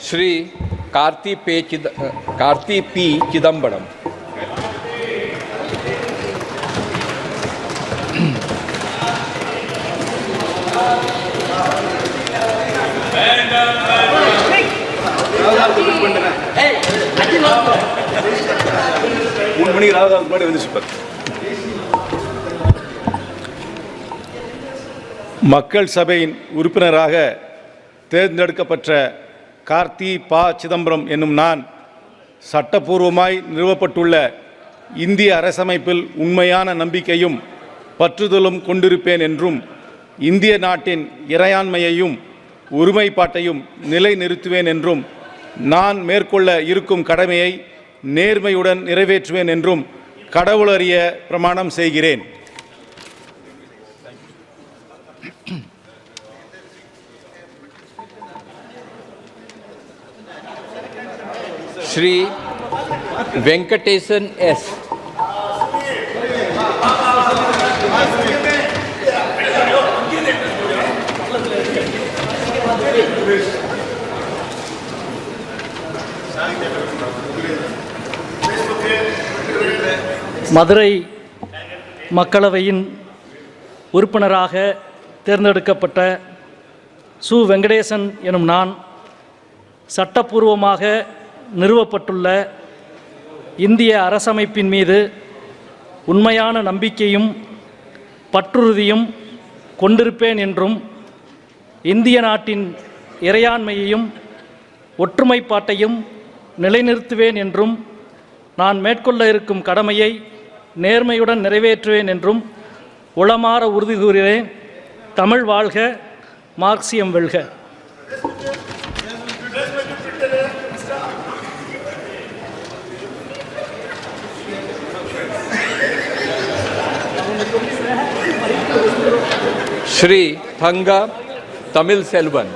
श्री कार्ति पे चिद कार्ति पी चिदम्बरम மூணு மணிக்கு ராகுல் முன்னாடி வந்துச்சு பாரு மக்கள் சபையின் உறுப்பினராக தேர்ந்தெடுக்கப்பட்ட கார்த்தி பா. சிதம்பரம் என்னும் நான் சட்டப்பூர்வமாய் நிறுவப்பட்டுள்ள இந்திய அரசமைப்பில் உண்மையான நம்பிக்கையும் பற்றுதலும் கொண்டிருப்பேன் என்றும் இந்திய நாட்டின் இறையாண்மையையும் ஒருமைப்பாட்டையும் நிலைநிறுத்துவேன் என்றும் நான் மேற்கொள்ள இருக்கும் கடமையை நேர்மையுடன் நிறைவேற்றுவேன் என்றும் கடவுளறிய பிரமாணம் செய்கிறேன். ஸ்ரீ வெங்கடேசன் எஸ். மதுரை மக்களவையின் உறுப்பினராக தேர்ந்தெடுக்கப்பட்ட சு. வெங்கடேசன் எனும் நான் சட்டப்பூர்வமாக நிறுவப்பட்டுள்ள இந்திய அரசமைப்பின் மீது உண்மையான நம்பிக்கையும் பற்றுறுதியும் கொண்டிருப்பேன் என்றும் இந்திய நாட்டின் இறையாண்மையையும் ஒற்றுமைப்பாட்டையும் நிலைநிறுத்துவேன் என்றும் நான் மேற்கொள்ள இருக்கும் கடமையை நேர்மையுடன் நிறைவேற்றுவேன் என்றும் உளமாற உறுதி கூறுகிறேன் தமிழ் வாழ்க மார்க்சியம் வெல்க. श्री थंगा तमिल सेल्वन।